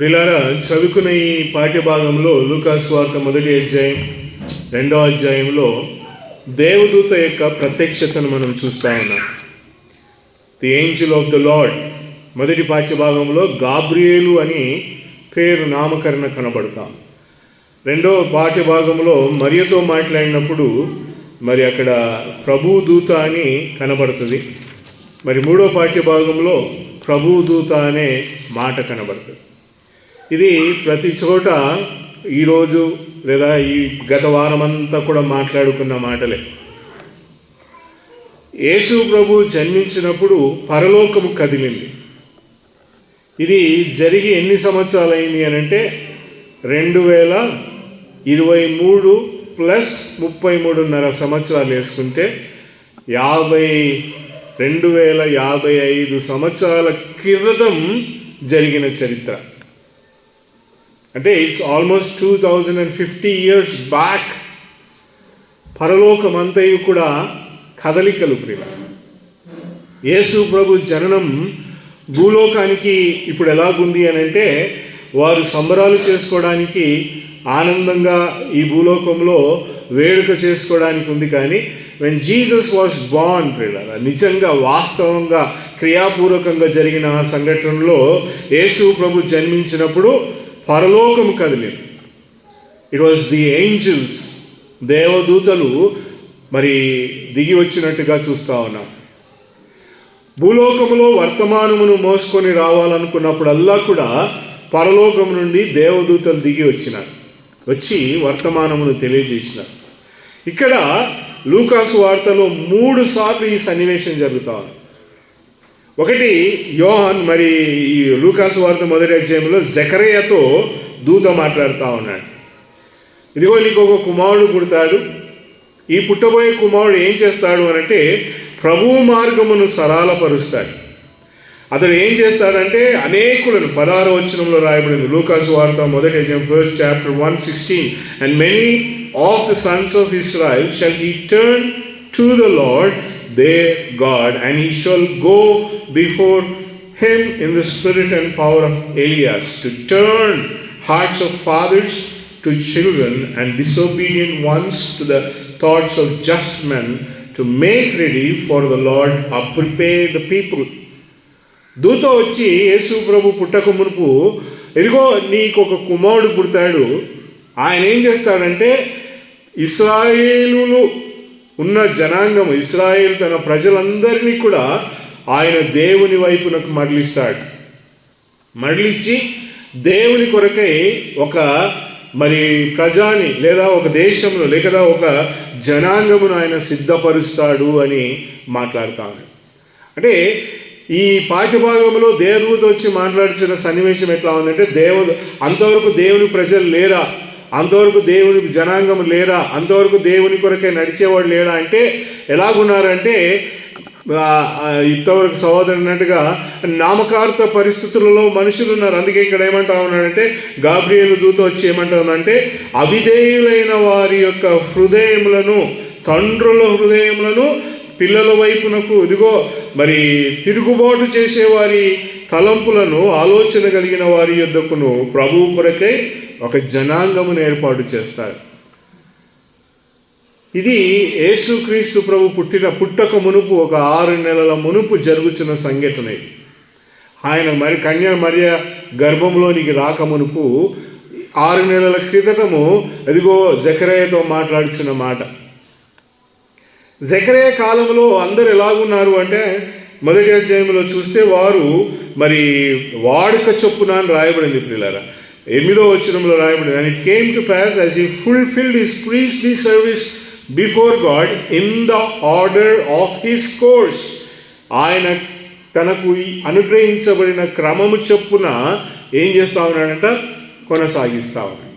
పిల్లల చదువుకున్న ఈ పాఠ్యభాగంలో లూకాస్ వార్త మొదటి అధ్యాయం రెండో అధ్యాయంలో దేవదూత యొక్క ప్రత్యక్షతను మనం చూస్తా ఉన్నాం. The angel of the Lord మొదటి పాఠ్యభాగంలో గాబ్రియేలు అని పేరు నామకరణ కనబడతాం. రెండో పాఠ్యభాగంలో మరియతో మాట్లాడినప్పుడు మరి అక్కడ ప్రభుదూత అని కనబడుతుంది. మరి మూడో పాఠ్యభాగంలో ప్రభుదూత అనే మాట కనబడుతుంది. ఇది ప్రతి చోట ఈరోజు లేదా ఈ గత వారమంతా కూడా మాట్లాడుకున్న మాటలే. యేసు ప్రభు జన్మించినప్పుడు పరలోకము కదిలింది. ఇది జరిగి ఎన్ని సంవత్సరాలు అయింది అని అంటే రెండు వేల ఇరవై మూడు ప్లస్ ముప్పై మూడున్నర సంవత్సరాలు వేసుకుంటే యాభై రెండు వేల యాభై ఐదు సంవత్సరాల క్రితం జరిగిన చరిత్ర. అంటే it's almost two thousand and fifty years back పరలోకమంతయు కూడా కదలికలు ప్రియ. యేసు ప్రభు జననం భూలోకానికి ఇప్పుడు ఎలాగుంది అని అంటే వారు సంబరాలు చేసుకోవడానికి ఆనందంగా ఈ భూలోకంలో వేడుక చేసుకోవడానికి ఉంది కానీ వెన్ జీసస్ వాస్ బాన్ ప్రియుల నిజంగా వాస్తవంగా క్రియాపూర్వకంగా జరిగిన ఆ సంఘటనలో యేసు ప్రభు జన్మించినప్పుడు పరలోకం కదిలేదు ఇట్ వాజ్ ది ఏంజిల్స్ దేవదూతలు మరి దిగి వచ్చినట్టుగా చూస్తా ఉన్నాం. భూలోకములో వర్తమానమును మోసుకొని రావాలనుకున్నప్పుడల్లా కూడా పరలోకం నుండి దేవదూతలు దిగి వచ్చినారు. వచ్చి వర్తమానమును తెలియజేసినారు. ఇక్కడ లూకాసు వార్తలో మూడు సార్లు ఈ సన్నివేశం జరుగుతా ఉంది. ఒకటి యోహాన్ మరి ఈ లూకాసు వార్త మొదటి అధ్యాయంలో జకరయ్యతో దూత మాట్లాడుతూ ఉన్నాడు. ఇదిగో నీకు ఒక కుమారుడు పుడతాడు. ఈ పుట్టబోయే కుమారుడు ఏం చేస్తాడు అని అంటే ప్రభువు మార్గమును సరళపరుస్తాడు. అతడు ఏం చేస్తాడంటే అనేకులను పదహార వచనంలో రాయబడింది. లూకాసు వార్త మొదటి అధ్యాయం first chapter one sixteen and many of the sons of Israel shall he turn to the Lord their God, and he shall go before him in the spirit and power of Elias to turn hearts of fathers to children and disobedient ones to the thoughts of just men to make ready for the Lord a prepared people. దూత వచ్చి యేసు ప్రభు పుట్టక మునుపు ఇదిగో నీకు ఒక కుమారుడు పుడతాడు ఆయన ఏం చేస్తాడంటే ఇస్రాయేలులు ఉన్న జనాంగం ఇస్రాయేల్ తన ప్రజలందరినీ కూడా ఆయన దేవుని వైపునకు మరలిస్తాడు. మరలిచ్చి దేవుని కొరకై ఒక మరి ప్రజాని లేదా ఒక దేశంలో లేదా ఒక జనాంగమును ఆయన సిద్ధపరుస్తాడు అని మాట్లాడుతాను అంటే ఈ పాఠ్యభాగంలో దేవుడితో వచ్చి మాట్లాడుతున్న సన్నివేశం ఎట్లా ఉందంటే దేవుడు అంతవరకు దేవుని ప్రజలు లేరా? అంతవరకు దేవుని జనాంగం లేరా? అంతవరకు దేవుని కొరకే నడిచేవాడు లేరా అంటే ఎలాగున్నారంటే ఇంతవరకు సహోదరునట్టుగా నామకార్త నామకార్థ పరిస్థితులలో మనుషులు ఉన్నారు అందుకే ఇక్కడ ఏమంటా ఉన్నాడంటే గాబ్రియలు దూత వచ్చి ఏమంటా ఉందంటే అవిధేయులైన వారి యొక్క హృదయములను తండ్రుల హృదయములను పిల్లల వైపునకు ఇదిగో మరి తిరుగుబాటు చేసేవారి తలంపులను ఆలోచన కలిగిన వారి యొద్దకును ప్రభువు కొరకై ఒక జనాంగమును ఏర్పాటు చేస్తారు. ఇది యేసుక్రీస్తు ప్రభు పుట్టిన పుట్టక మునుపు ఒక ఆరు నెలల మునుపు జరుగుతున్న సంఘటన ఇది. ఆయన మరి కన్యా మరియ గర్భంలోనికి రాక మునుపు ఆరు నెలల క్రితము అదిగో జకరయ్యతో మాట్లాడుచున్న మాట. జకరయ్య కాలంలో అందరు ఎలాగున్నారు అంటే మొదటి అధ్యాయంలో చూస్తే వారు మరి వాడుక చొప్పున అని రాయబడింది పిల్లరా ఎనిమిదో వచ్చినంలో రాయబడింది. And it came to pass as he fulfilled his priestly service before God in the order of his course ఆయన తనకు అనుగ్రహించబడిన క్రమము చొప్పున ఏం చేస్తా ఉన్నాడంట? కొనసాగిస్తా ఉన్నాడు.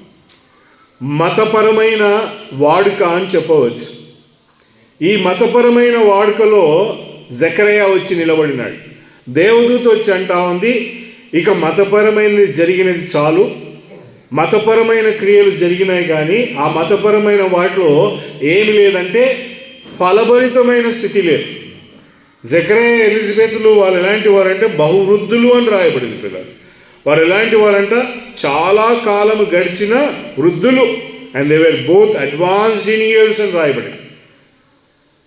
మతపరమైన వాడుక అని చెప్పవచ్చు. ఈ మతపరమైన వాడుకలో జకరయ్య వచ్చి నిలబడినాడు. దేవదూత వచ్చి అంటా ఉంది ఇక మతపరమైనది జరిగినది చాలు. మతపరమైన క్రియలు జరిగినాయి కానీ ఆ మతపరమైన వాటిలో ఏమి లేదంటే ఫలభరితమైన స్థితి లేదు. జకరే ఎలిజబెత్లు వాళ్ళు ఎలాంటి వారంటే బహువృద్ధులు అని రాయబడింది పిల్లలు. వారు ఎలాంటి వారంట? చాలా కాలం గడిచిన వృద్ధులు. And they were both advanced in years అని రాయబడి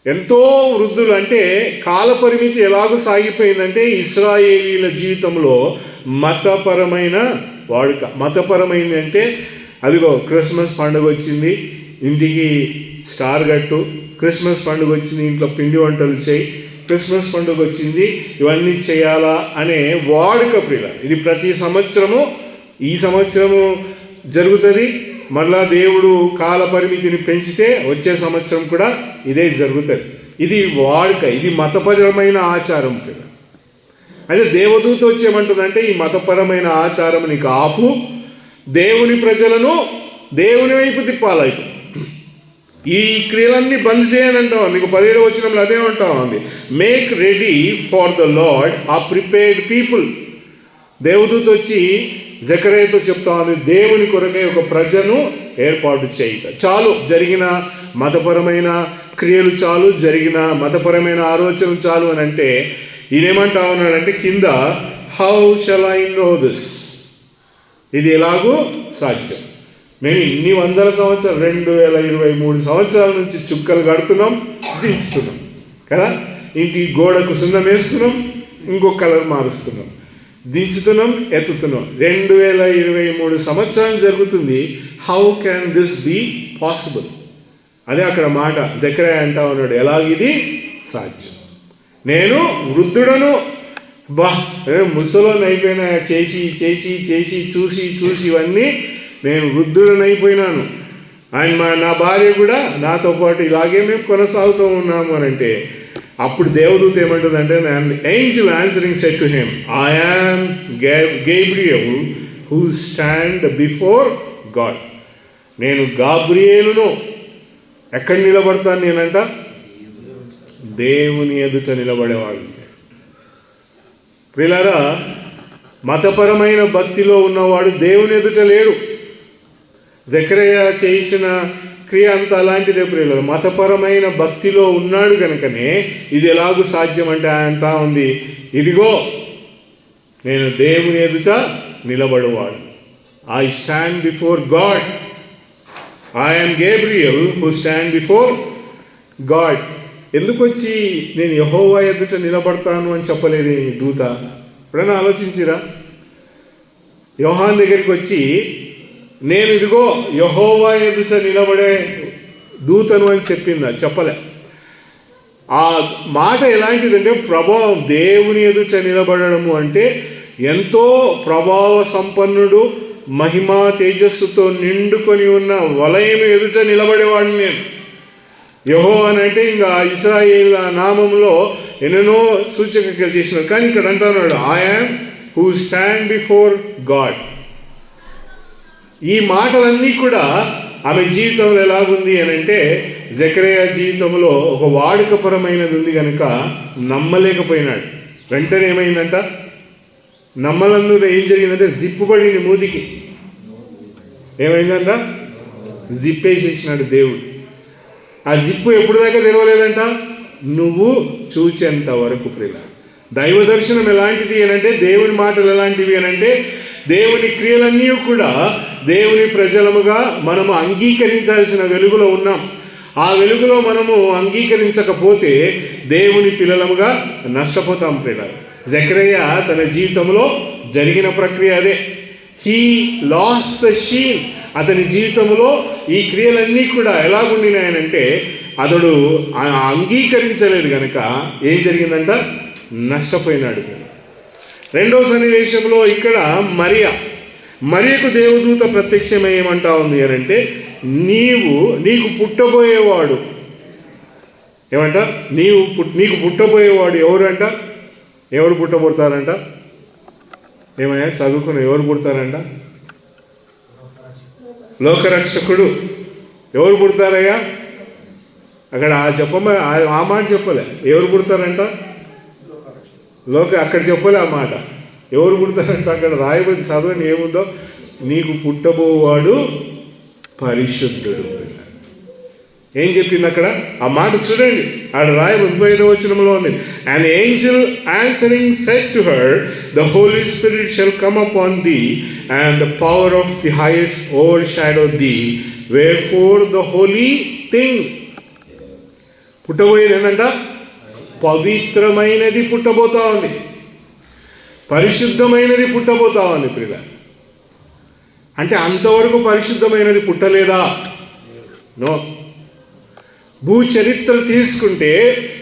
ఎంతో వృద్ధులు అంటే కాల పరిమితి ఎలాగో సాగిపోయిందంటే ఇస్రాయేలీల జీవితంలో మతపరమైన వాడుక. మతపరమైంది అంటే అదిగో క్రిస్మస్ పండుగ వచ్చింది ఇంటికి స్టార్ కట్టు క్రిస్మస్ పండుగ వచ్చింది ఇంట్లో పిండి వంటలు చేయి క్రిస్మస్ పండుగ వచ్చింది ఇవన్నీ చేయాలా అనే వాడుక ప్రియ. ఇది ప్రతి సంవత్సరము ఈ సంవత్సరము జరుగుతుంది. మళ్ళా దేవుడు కాల పరిమితిని పెంచితే వచ్చే సంవత్సరం కూడా ఇదే జరుగుతుంది. ఇది వాడుక ఇది మతపరమైన ఆచారం కదా అయితే దేవదూత వచ్చేమంటుందంటే ఈ మతపరమైన ఆచారం నీకు ఆపు. దేవుని ప్రజలను దేవుని వైపు తిప్పాలైపు ఈ క్రియలన్నీ బంద్ చేయనంటావు నీకు పదిహేడు వచ్చినప్పుడు అదే ఉంటావు ఉంది. Make ready for the Lord a prepared people దేవదూత వచ్చి జకరేతో చెప్తా ఉంది. దేవుని కొరకే ఒక ప్రజను ఏర్పాటు చేయట. చాలు జరిగిన మతపరమైన క్రియలు చాలు జరిగిన మతపరమైన ఆలోచనలు చాలు అని అంటే ఈయనేమంటా ఉన్నాడంటే కింద how shall I know this ఇది ఎలాగో సాధ్యం. మేము ఇన్ని వందల సంవత్సరాలు రెండు వేల ఇరవై మూడు సంవత్సరాల నుంచి చుక్కలు కడుతున్నాం దించుతున్నాం. కదా? ఇంటి గోడకు సున్నం వేస్తున్నాం ఇంకో కలర్ మారుస్తున్నాం. దించుతున్నాం ఎత్తుతున్నాం. రెండు వేల ఇరవై మూడు సంవత్సరాలు జరుగుతుంది. How can this be possible అదే అక్కడ మాట జకరే అంటా ఉన్నాడు ఎలాగిది సాధ్యం. నేను వృద్ధుడను. బా ముసలోని అయిపోయినా చేసి చేసి చేసి చూసి చూసి ఇవన్నీ నేను వృద్ధుడని అయిపోయినాను ఆయన మా నా భార్య కూడా నాతో పాటు ఇలాగే మేము కొనసాగుతూ ఉన్నాము అని అంటే అప్పుడు దేవదూత ఏమంటుందంటే angel answering said to him I am Gabriel who stand before God నేను గాబ్రియేలును. ఎక్కడ నిలబడతాను నేనంట? దేవుని ఎదుట నిలబడేవాడు. ప్రిలారా మతపరమైన భక్తిలో ఉన్నవాడు దేవుని ఎదుట లేడు. జకరయ్య చేయించిన క్రియ అంత అలాంటిదే ప్రియుల మతపరమైన భక్తిలో ఉన్నాడు కనుకనే ఇది ఎలాగూ సాధ్యం అంటే అంటా ఉంది. ఇదిగో నేను దేవుని ఎదుట నిలబడువాడు. I stand before God I'm Gabriel who stand before God ఎందుకు వచ్చి నేను యహోవా ఎదుట నిలబడతాను అని చెప్పలేదు ఈ దూత? ఎప్పుడైనా ఆలోచించిరా? యోహాన్ దగ్గరికి వచ్చి నేను ఇదిగో యహోవా ఎదుట నిలబడే దూతను అని చెప్పిందా? చెప్పలే. ఆ మాట ఎలాంటిదంటే ప్రభావం దేవుని ఎదుట నిలబడము అంటే ఎంతో ప్రభావ సంపన్నుడు మహిమా తేజస్సుతో నిండుకొని ఉన్న వలయం ఎదుట నిలబడేవాడిని నేను. యహో అని అంటే ఇంకా ఇస్రాయేల్ నామంలో ఎన్నెన్నో సూచకలు చేసినారు. కానీ ఇక్కడ అంటున్నాడు I'm who stand before God ఈ మాటలన్నీ కూడా ఆమె జీవితంలో ఎలాగుంది అని అంటే జకరయ్య జీవితంలో ఒక వాడుకపరమైనది ఉంది కనుక నమ్మలేకపోయినాడు. వెంటనే ఏమైందంట? నమ్మలందు ఏం జరిగిందంటే జిప్పు పడింది ఏమైందంట? జిప్పేసేసినాడు దేవుడు. ఆ జిప్పు ఎప్పుడు దాకా తెరవలేదంట నువ్వు చూచేంత వరకు ప్రియ. దైవ దర్శనం ఎలాంటిది అనంటే దేవుని మాటలు ఎలాంటివి అని అంటే దేవుని క్రియలన్నీ కూడా దేవుని ప్రజలముగా మనము అంగీకరించాల్సిన వెలుగులో ఉన్నాం. ఆ వెలుగులో మనము అంగీకరించకపోతే దేవుని పిల్లలముగా నష్టపోతాం పిల్లలు జక్రయ్య తన జీవితంలో జరిగిన ప్రక్రియ అదే. హీ లాస్ట్ ద షీన్ అతని జీవితంలో ఈ క్రియలన్నీ కూడా ఎలాగుండినాయనంటే అతడు అంగీకరించలేడు అంగీకరించలేదు కనుక ఏం జరిగిందంట? నష్టపోయినాడు రెండో సన్నివేశంలో ఇక్కడ మరియా మరియకు దేవదూత ప్రత్యక్షమై ఏమంటా ఉంది అనంటే నీవు నీకు పుట్టబోయేవాడు. ఏమంట? నీవు నీకు పుట్టబోయేవాడు ఎవరు అంట? ఎవరు పుట్టబోతారంట? ఏమయ్యా? చదువుకున్న ఎవరు పుడతారంట? లోకరక్షకుడు. ఎవరు పుడతారయ్యా? అక్కడ ఆ చెప్పమ ఆ- ఆ మాట చెప్పలే. ఎవరు పుడతారంట? లోక అక్కడ చెప్పలే ఆ మాట. ఎవరు పుడతారంట? అక్కడ రాయబడి చదవని ఏముందో? నీకు పుట్టబోవాడు పరిశుద్ధుడు. ఏం చెప్పింది అక్కడ? ఆ మాట చూడండి. ఆడ రాయ ముప్పై ఐదో వచనంలో ఉంది. And angel answering said to her the holy spirit shall come on the and the power of the highest overshadow the way for the holy thing పుట్టబోయేది ఏంటంట పవిత్రమైనది పుట్టబోతా ఉంది. పరిశుద్ధమైనది పుట్టబోతా ఉంది ప్రియ అంటే అంతవరకు పరిశుద్ధమైనది పుట్టలేదా? నో భూ చరిత్ర తీసుకుంటే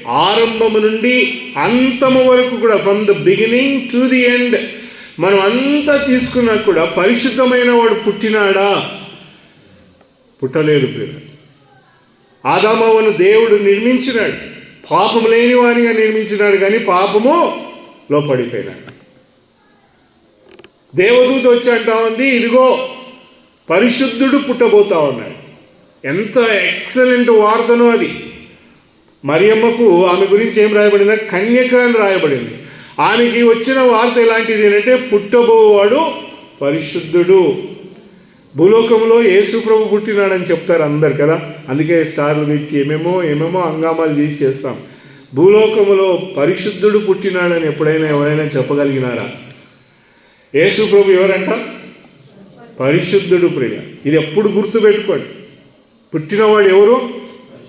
ఆరంభము నుండి అంతము వరకు కూడా from the beginning to the end మనం అంతా తీసుకున్నా కూడా పరిశుద్ధమైన వాడు పుట్టినాడా? పుట్టలేదు ప్రియ. ఆదామవను దేవుడు నిర్మించినాడు. పాపము లేనివానిగా నిర్మించినాడు కానీ పాపము లో పడిపోయినాడు దేవదూత వచ్చి అంటా ఉంది ఇదిగో పరిశుద్ధుడు పుట్టబోతా ఉన్నాడు. ఎంత ఎక్సలెంట్ వార్తను అది. మరియమ్మకు ఆమె గురించి ఏం రాయబడింది? కన్యక అని రాయబడింది. ఆమెకి వచ్చిన వార్త ఎలాంటిది అంటే పుట్టబోవాడు పరిశుద్ధుడు. భూలోకంలో యేసు ప్రభు పుట్టినాడని చెప్తారు అందరు కదా? అందుకే స్టార్లు పెట్టి ఏమేమో ఏమేమో హంగామాలు తీసి చేస్తాం. భూలోకములో పరిశుద్ధుడు పుట్టినాడని ఎప్పుడైనా ఎవరైనా చెప్పగలిగినారా? యేసు ప్రభు ఎవరంట? పరిశుద్ధుడు ప్రియ. ఇది ఎప్పుడు గుర్తుపెట్టుకోండి. పుట్టినవాడు ఎవరు?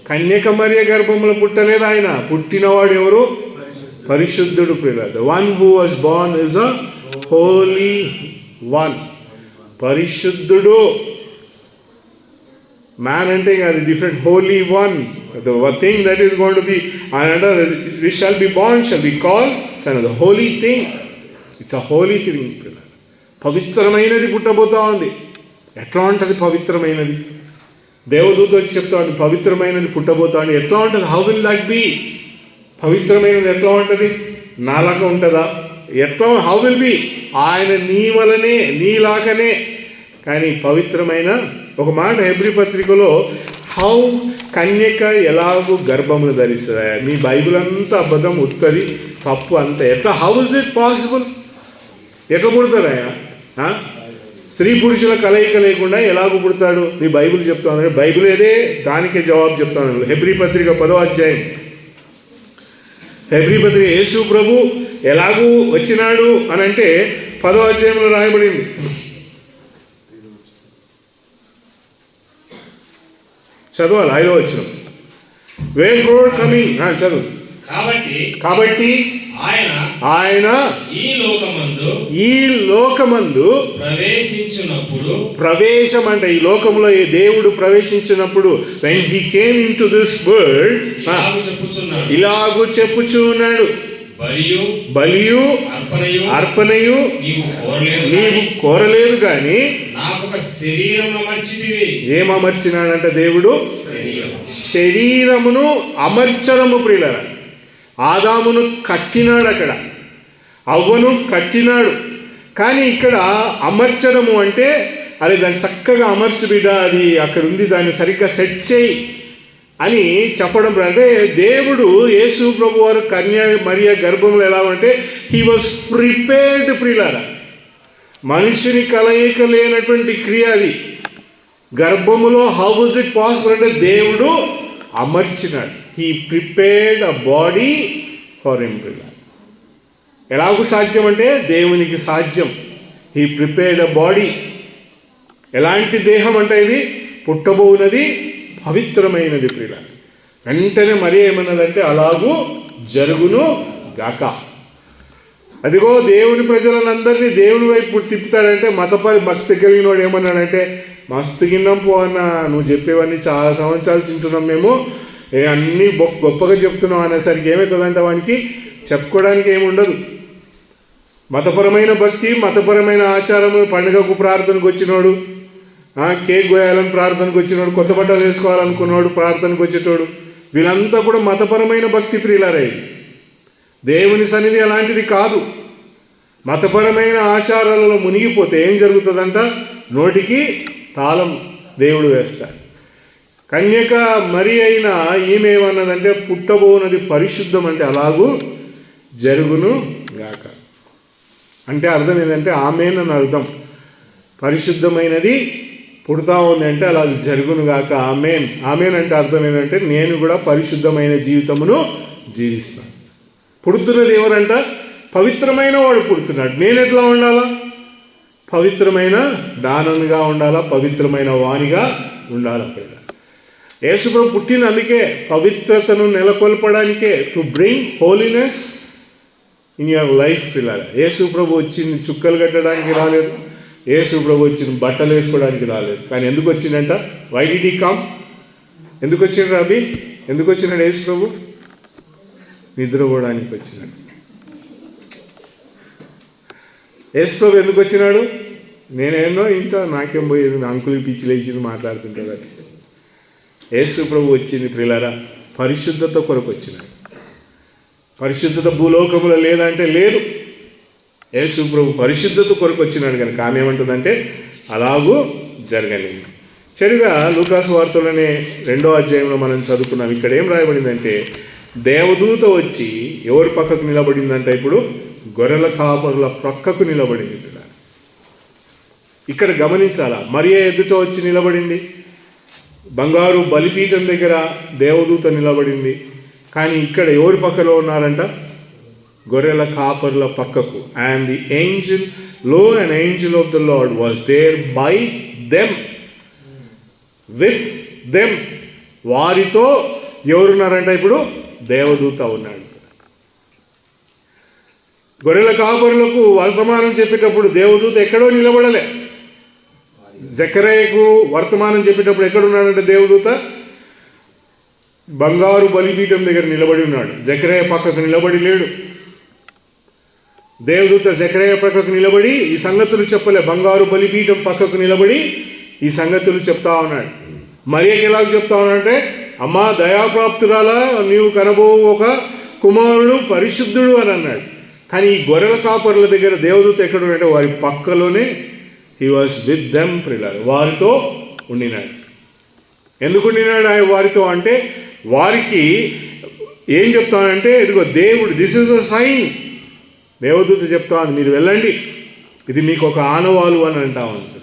కన్యాకుమారి గర్భంలో పుట్టలేదు ఆయన. పుట్టినవాడు ఎవరు? పరిశుద్ధుడు ప్రియ one who was born is a holy one పరిశుద్ధుడు. మ్యాన్ అంటే అది different holy one the thing that is going to be and we shall be born shall be call son the holy thing it's a holy thing పవిత్రమైనది పుట్టబోతా ఉంది. ఎట్లా ఉంటుంది పవిత్రమైనది? దేవదూత వచ్చి చెప్తాడు పవిత్రమైనది పుట్టబోతాడు ఎట్లా ఉంటుంది? హౌ విల్ దట్ బీ పవిత్రమైనది ఎట్లా ఉంటుంది? నాలాగా ఉంటుందా? ఎట్లా? హౌ విల్ బి ఆయన నీ వలనే నీలాగనే. కానీ పవిత్రమైన ఒక మాట హెబ్రి పత్రికలో హౌ కన్యక ఎలాగూ గర్భములు ధరిస్తుందా మీ బైబిల్ అంతా అబద్ధం ఉత్తది తప్పు అంతా ఎట్లా? హౌ ఇస్ ఇట్ పాసిబుల్ ఎట్లా పుడతారాయా స్త్రీ పురుషుల కలయిక లేకుండా ఎలాగ పుడతాడు? మీ బైబిల్ చెప్తాను బైబిల్ ఏదే? దానికే జవాబు చెప్తాను హెబ్రి పత్రిక పదో అధ్యాయం. హెబ్రి పత్రిక యేసు ప్రభు ఎలాగూ వచ్చినాడు అని అంటే పదో అధ్యాయంలో రాయబడింది. చదవాలి ఐదో వచ్చిన వే ఫోర్ కమింగ్ చదువు. కాబట్టి కాబట్టి ఆయన ఆయన ఈ లోకమందు ఈ లోకమందు ప్రవేశించినప్పుడు ప్రవేశం అంటే ఈ లోకంలో ఈ దేవుడు ప్రవేశించినప్పుడు when he came into this world ఇలాగు చెప్పుచున్నాడు. ఇలాగూ చెప్పుచూ ఉన్నాడు బలియు బలియు అర్పణయు అర్పణయు నీవు కోరలేదు నీవు కానీ కోరలేదు కానీ ఏమమర్చినాడంట దేవుడు? శరీరం శరీరమును అమర్చడము ప్రియులరా. ఆదామును కట్టినాడు అక్కడ. అవ్వను కట్టినాడు. కానీ ఇక్కడ అమర్చడము అంటే అది దాన్ని చక్కగా అమర్చు బిడ్డ అది అక్కడ ఉంది దాన్ని సరిగ్గా సెట్ చేయి అని చెప్పడం అంటే దేవుడు యేసు ప్రభు వారు కన్యా మరియ గర్భంలో ఎలా అంటే హీ వాజ్ ప్రిపేర్డ్ ప్రియులారా మనుషుని కలయిక లేనటువంటి క్రియ అది. గర్భములో హౌ ఇట్ పాసిబుల్ అంటే దేవుడు అమర్చినాడు. He prepared a body for MPhil ఎలాగూ సాధ్యం అంటే దేవునికి సాధ్యం. హీ ప్రిపేర్డ్ అ బాడీ ఎలాంటి దేహం అంటే ఇది? పుట్టబోనది పవిత్రమైనది ప్రియుల వెంటనే మరి ఏమన్నదంటే అలాగూ జరుగును గాక. అదిగో దేవుని ప్రజలందరినీ దేవుని వైపు తిప్పుతాడంటే మతపరి భక్తి కలిగిన వాడు ఏమన్నాడంటే మస్తు గిన్నం పో అన్న నువ్వు చెప్పేవన్నీ చాలా సంవత్సరాలు తింటున్నాం మేము. అన్నీ గొప్ప గొప్పగా చెప్తున్నాం అనేసరికి ఏమవుతుందంటే వానికి చెప్పుకోవడానికి ఏమి ఉండదు. మతపరమైన భక్తి మతపరమైన ఆచారము పండుగకు ప్రార్థనకు వచ్చినోడు కేక్ కోయాలని ప్రార్థనకు వచ్చినోడు కొత్త బట్టలు వేసుకోవాలనుకున్నాడు ప్రార్థనకు వచ్చేటోడు వీళ్ళంతా కూడా మతపరమైన భక్తి ప్రియులారే. దేవుని సన్నిధి అలాంటిది కాదు. మతపరమైన ఆచారాలలో మునిగిపోతే ఏం జరుగుతుందంట? నోటికి తాళం దేవుడు వేస్తాడు. కన్యక మరి అయిన ఈమె ఏమన్నదంటే పుట్టబోనది పరిశుద్ధం అంటే అలాగూ జరుగును గాక. అంటే అర్థం ఏంటంటే ఆమెనని అర్థం. పరిశుద్ధమైనది పుడతా ఉంది అంటే అలా జరుగును గాక ఆమెన్. ఆమెన్ అంటే అర్థం ఏంటంటే నేను కూడా పరిశుద్ధమైన జీవితమును జీవిస్తాను. పుడుతున్నది ఎవరంట? పవిత్రమైన వాడు పుడుతున్నాడు. నేను ఎట్లా ఉండాలా? పవిత్రమైన దాననుగా ఉండాలా? పవిత్రమైన వాణిగా ఉండాలి? అక్కడ యేసుప్రభు పుట్టిన అందుకే పవిత్రతను నెలకొల్పడానికే to bring holiness in your life పిల్లల యేసుప్రభు వచ్చింది చుక్కలు కట్టడానికి రాలేదు. యేసుప్రభు వచ్చింది బట్టలు వేసుకోవడానికి రాలేదు. కానీ ఎందుకు వచ్చిందంట? వై డి ఎందుకు వచ్చిండు రవి ఎందుకు వచ్చినాడు యేసుప్రభు? నిద్రపోవడానికి వచ్చినాడు. యేసుప్రభు ఎందుకు వచ్చినాడు? నేనేనో ఇంకా నాకేం పోయేది? నా అంకులు పిచ్చి లేచింది మాట్లాడుతుంటాడు యేసు ప్రభు వచ్చింది ప్రియులారా పరిశుద్ధత కొరకు వచ్చినాడు పరిశుద్ధత భూలోకములో లేదంటే లేదు. యేసు ప్రభు పరిశుద్ధత కొరకు వచ్చినాడు కనుక ఆమె ఏమంటుందంటే అలాగూ జరగలేదు. సరిగా లూకాసు వార్తలోనే రెండో అధ్యాయంలో మనం చదువుకున్నాం ఇక్కడ ఏం రాయబడిందంటే దేవదూత వచ్చి ఎవరి పక్కకు నిలబడిందంటే ఇప్పుడు? గొర్రెల కాపరుల ప్రక్కకు నిలబడింది. ఇక్కడ ఇక్కడ గమనించాలా? మరియే ఎదుట వచ్చి నిలబడింది. బంగారు బలిపీఠం దగ్గర దేవదూత నిలబడింది. కానీ ఇక్కడ ఎవరి పక్కలో ఉన్నారంట? గొర్రెల కాపర్ల పక్కకు. And the ఏంజిల్లో and angel of the lord was there by them with them వారితో ఎవరున్నారంట ఇప్పుడు? దేవదూత ఉన్నాడు. గొర్రెల కాపరులకు వర్తమానం చెప్పేటప్పుడు దేవదూత ఎక్కడో నిలబడలే. జకరయ్యకు వర్తమానం చెప్పేటప్పుడు ఎక్కడున్నాడంటే దేవదూత? బంగారు బలిపీఠం దగ్గర నిలబడి ఉన్నాడు. జకరయ్య పక్కకు నిలబడి లేడు. దేవదూత జకరయ్య పక్కకు నిలబడి ఈ సంగతులు చెప్పలే. బంగారు బలిపీఠం పక్కకు నిలబడి ఈ సంగతులు చెప్తా ఉన్నాడు. మరియకి ఎలా చెప్తా ఉన్నాడంటే అమ్మా దయాప్రాప్తురాలా నీవు కనబో ఒక కుమారుడు పరిశుద్ధుడు అని అన్నాడు. కానీ ఈ గొర్రెల కాపరుల దగ్గర దేవదూత ఎక్కడ ఉన్నాడంటే వారి పక్కలోనే హీ వాజ్ విత్ దెమ్ ప్రిలర్ వారితో ఉండినాడు. ఎందుకు ఉండినాడు ఆయన వారితో అంటే వారికి ఏం చెప్తానంటే ఇదిగో దేవుడు దిస్ ఇస్ అ సైన్ దేవదూత చెప్తాను మీరు వెళ్ళండి. ఇది మీకు ఒక ఆనవాలు అని అంటా ఉంటారు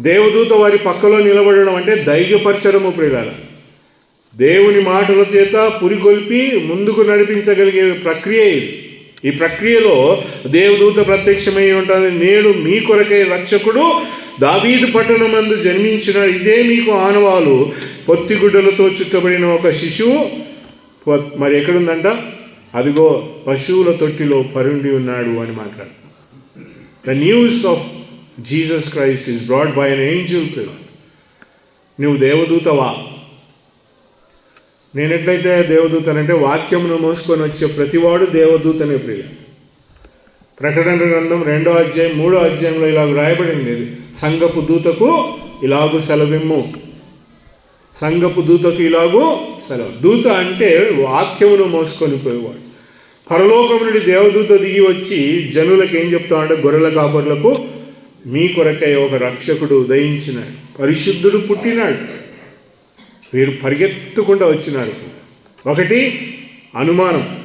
దేవదూత వారి పక్కలో నిలబడడం అంటే ధైర్యపరచడము ప్రియులారా. దేవుని మాటల చేత పురికొల్పి ముందుకు నడిపించగలిగే ప్రక్రియ ఇది. ఈ ప్రక్రియలో దేవదూత ప్రత్యక్షమై ఉంటుంది నేడు మీ కొరకై రక్షకుడు దావీదు పట్టణమందు జన్మించిన ఇదే మీకు ఆనవాలు. పొత్తిగుడ్డలతో చుట్టబడిన ఒక శిశువు మరి ఎక్కడుందంట? అదిగో పశువుల తొట్టిలో పరుండి ఉన్నాడు అని మాట్లాడు. The news of Jesus Christ is brought by an angel నువ్వు దేవదూతవా? నేను ఎట్లయితే దేవదూతనంటే వాక్యమును మోసుకొని వచ్చే ప్రతివాడు దేవదూతనే ప్రియ ప్రకటన గ్రంథం రెండో అధ్యాయం మూడో అధ్యాయంలో ఇలాగ వ్రాయబడింది. సంగపు దూతకు ఇలాగు సెలవిమ్ము. సంగపు దూతకు ఇలాగూ సెలవు. దూత అంటే వాక్యమును మోసుకొని పోయేవాడు. పరలోకం నుండి దేవదూత దిగి వచ్చి జనులకు ఏం చెప్తా అంటే గొర్రెల కాపర్లకు మీ కొరకై ఒక రక్షకుడు ఉదయించినాడు పరిశుద్ధుడు పుట్టినాడు. వీరు పరిగెత్తకుండా వచ్చినారు. ఒకటి అనుమానం.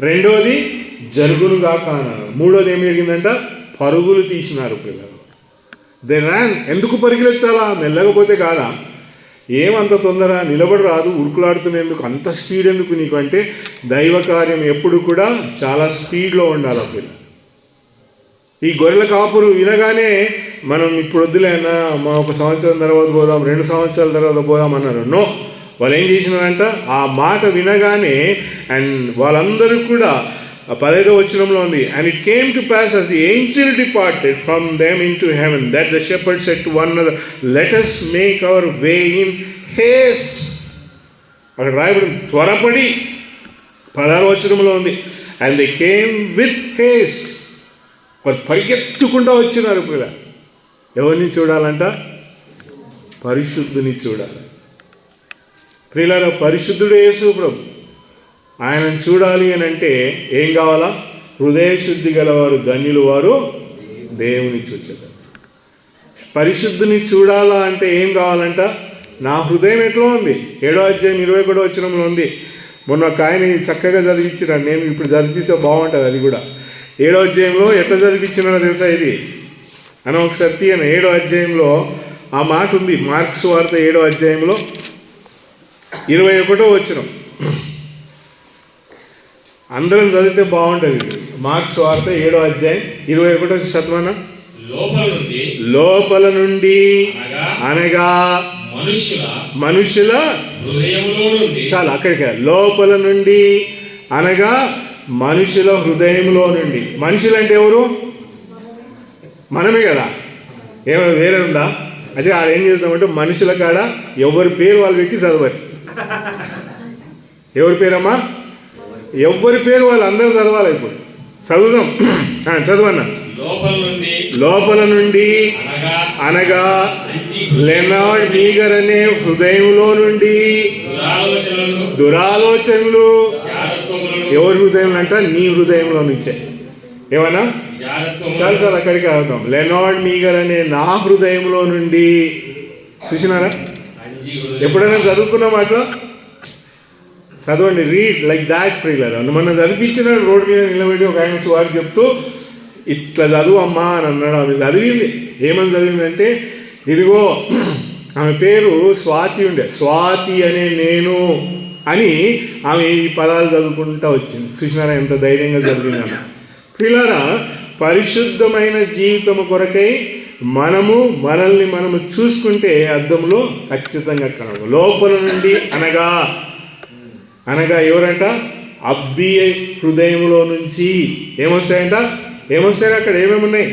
రెండోది జరుగునుగాక అన్నారు మూడోది ఏం జరిగిందంట? పరుగులు తీసినారు పిల్లలు. దే ర్యాన్ ఎందుకు పరిగెత్తాలా మెల్లకపోతే కాదా? ఏమంత తొందర నిలబడి రాదు ఉరుకులాడుతున్నందుకు అంత స్పీడ్ ఎందుకు నీకు అంటే దైవ కార్యం ఎప్పుడు కూడా చాలా స్పీడ్లో ఉండాలి పిల్ల. ఈ గొర్రెల కాపురు వినగానే మనం ఇప్పుడు వద్దులేనా మా ఒక సంవత్సరం తర్వాత పోదాం రెండు సంవత్సరాల తర్వాత పోదాం అన్నారు. నో. వాళ్ళు ఏం చేసినారంట? ఆ మాట వినగానే అండ్ వాళ్ళందరూ కూడా పదైదో వచనంలో ఉంది and it came to pass as the angel departed from them into heaven that the shepherd said one let us make our way in haste అక్కడ రాయబడి త్వరపడి పదహారు వచనంలో ఉంది and they came with haste వాళ్ళు పరిగెత్తుకుండా వచ్చినారు ఇప్పుడు ఎవరిని చూడాలంట? పరిశుద్ధుని చూడాలి. ప్రియుల పరిశుద్ధుడు యేసు ప్రభు. ఆయనను చూడాలి అని అంటే ఏం కావాలా? హృదయ శుద్ధి గలవారు ధన్యులు వారు దేవుని చూచారు పరిశుద్ధిని చూడాలా అంటే ఏం కావాలంట? నా హృదయం ఎట్లా ఉంది? ఏడో అధ్యాయం ఇరవై కూడా వచ్చినంలో ఉంది. మొన్న ఒక ఆయన చక్కగా చదివించిన నేను ఇప్పుడు చదివిస్తే బాగుంటుంది అది కూడా. ఏడో అధ్యాయంలో ఎట్లా చదివించినానో తెలుసా ఇది? అని ఒకసారి తీయను. ఏడో అధ్యాయంలో ఆ మాట ఉంది. మార్క్స్ వార్త ఏడో అధ్యాయంలో ఇరవై ఒకటో వచ్చిన అందరం చదివితే బాగుంటుంది. మార్క్స్ వార్త ఏడో అధ్యాయం ఇరవై ఒకటో శతమానం లోపల నుండి లోపల నుండి అనగా మనుషుల చాలా అక్కడికి లోపల నుండి అనగా మనుషుల హృదయంలో నుండి. మనుషులు అంటే ఎవరు? మనమే కదా. ఏమో వేరే ఉందా? అదే ఆడ ఏం చేస్తామంటే మనుషుల కాడ ఎవరి పేరు వాళ్ళు పెట్టి చదవాలి. ఎవరి పేరమ్మా? ఎవరి పేరు వాళ్ళు అందరూ చదవాలి ఇప్పుడు. చదువుదాం. చదవన్నా. లోపల నుండి లోపల నుండి అనగా మీగర్ అనే హృదయంలో నుండి దురాలోచనలు ఎవరి హృదయం అంట నీ హృదయంలో నుంచే. ఏమన్నా? చాలా చాలా అక్కడికి అవుతాం లెనార్డ్ మీగర్ అనే నా హృదయంలో నుండి చూసినారా? ఎప్పుడైనా చదువుకున్నాం అట్లా చదవండి రీడ్ లైక్ దాట్ ప్రియులర్ మొన్న చదివించిన రోడ్డు మీద నిలబెట్టి ఒక ఆయన వారికి చెప్తూ ఇట్లా చదువు అమ్మా అని అన్నాడు. ఆమె చదివింది. ఏమని చదివిందంటే ఇదిగో ఆమె పేరు స్వాతి ఉండే. స్వాతి అనే నేను అని ఆమె ఈ పదాలు చదువుకుంటా వచ్చింది. చూసినారా ఎంత ధైర్యంగా చదివిందన్న పిల్లరా పరిశుద్ధమైన జీవితము కొరకై మనము మనల్ని మనము చూసుకుంటే అద్దంలో ఖచ్చితంగా కనవు లోపల నుండి అనగా అనగా ఎవరంట? అబ్బి హృదయంలో నుంచి. ఏమొస్తాయంట? ఏమొస్తాయి అక్కడ ఏమేమి ఉన్నాయి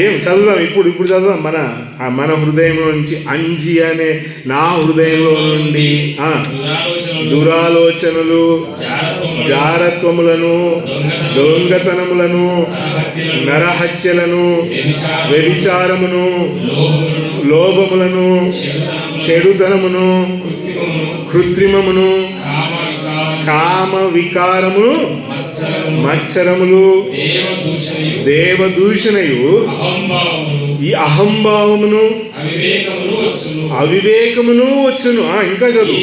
ఏం చదువుదాం ఇప్పుడు ఇప్పుడు చదువుదాం మన ఆ, మన హృదయంలో నుంచి అంజి అనే నా హృదయంలో నుండి దురాలోచనలు జారత్వములను జారత్వములను దొంగతనము దొంగతనములను నరహత్యలను నరహత్యలను వ్యభిచారము వ్యభిచారమును లోభములను చెడుతనమును కృత్రిమమును కామ వికారము కామ వికారమును మత్సరములు. దేవదూషణయు. ఈ అహంభావమును. అవివేకమును వచ్చును. అవివేకమును వచ్చును. ఆ, ఇంకా చదువు.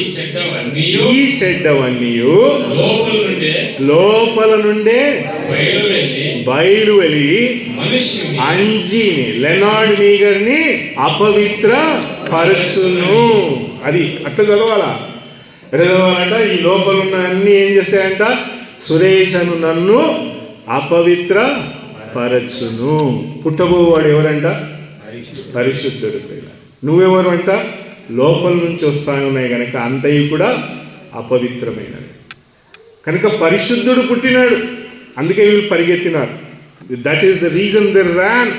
ఈ చెడ్డవన్నీయు. లోపల నుండే లోపల నుండే బయలు వెళ్ళి అంజీని లెనార్డ్ మీగర్ని అపవిత్ర పరచును. అది అట్లా చదవాలా? చదవాలంట ఈ లోపల ఉన్న అన్ని ఏం చేస్తాయంట? సురేషను నన్ను అపవిత్ర పరచును. పుట్టబోవాడు ఎవరంట? పరిశుద్ధుడు పిల్ల నువ్వెవరు అంట? లోపల నుంచి వస్తా ఉన్నాయి కనుక అంతయు కూడా అపవిత్రమైనవి. కనుక పరిశుద్ధుడు పుట్టినాడు. అందుకే వీళ్ళు పరిగెత్తినారు. That is the reason the Ryan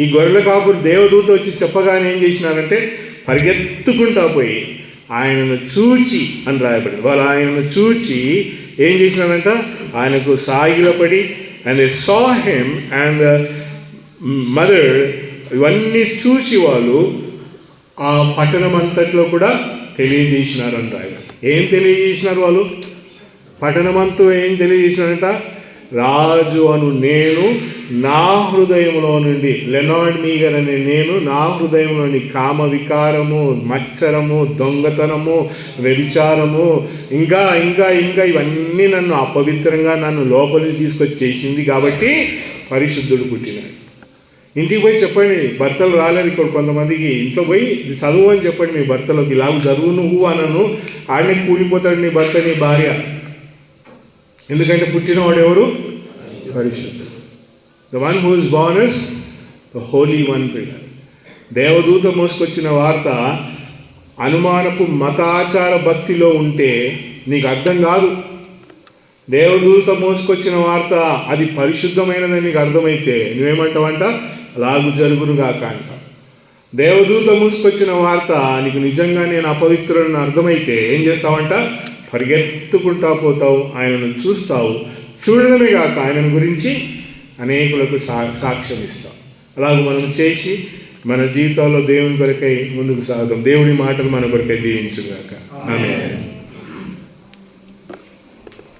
ఈ గొర్రెల కాపురు దేవదూత వచ్చి చెప్పగానే ఏం చేసినారంటే పరిగెత్తుకుంటా పోయి ఆయనను చూచి అని రాయబడింది. వాళ్ళు ఆయనను చూచి ఏం చేసినారంట ఆయనకు సాగిలపడి and they saw him and mother ఇవన్నీ చూసి వాళ్ళు ఆ పట్టణం అంతట్లో కూడా తెలియజేసినారంట ఆయన. ఏం తెలియజేసినారు వాళ్ళు? పట్టణమంతా ఏం తెలియజేసినారంట? రాజు అను నేను నా హృదయంలో నుండి లెనార్డ్ మీగర్ అనే నేను నా హృదయంలోని కామ వికారము మత్సరము దొంగతనము వ్యభిచారము ఇంకా ఇంకా ఇంకా ఇవన్నీ నన్ను అపవిత్రంగా నన్ను లోపలికి తీసుకొచ్చి చేసింది కాబట్టి పరిశుద్ధుడు పుట్టినాడు. ఇంటికి పోయి చెప్పండి భర్తలు రాలేదు ఇక్కడ కొంతమందికి. ఇంట్లో పోయి ఇది చదువు అని చెప్పండి మీ భర్తలోకి. ఇలాగ చదువు నువ్వు అనను ఆడనే కూలిపోతాడు నీ భర్త నీ భార్య. ఎందుకంటే పుట్టినవాడు ఎవరు? పరిశుద్ధుడు. The one who is the holy one pillar దేవదూత మోసుకొచ్చిన వార్త అనుమానపు మతాచార భక్తిలో ఉంటే నీకు అర్థం కాదు. దేవదూత మోసుకొచ్చిన వార్త అది పరిశుద్ధమైనదని నీకు అర్థమైతే నువ్వేమంటావంట? అలాగు జరుగును గాక అంట దేవదూత మూసుకొచ్చిన వార్త నీకు నిజంగా నేను అపవిత్రులను అర్థమైతే ఏం చేస్తావంట? పరిగెత్తుకుంటా పోతావు. ఆయనను చూస్తావు. చూడడమే కాక ఆయన గురించి అనేకులకు సా సాక్ష్యం ఇస్తాం. అలాగ మనం చేసి మన జీవితాల్లో దేవుని కొరకై ముందుకు సాగుతాం. దేవుడి మాటలు మన కొరకై దీవించుగాక. ఆమె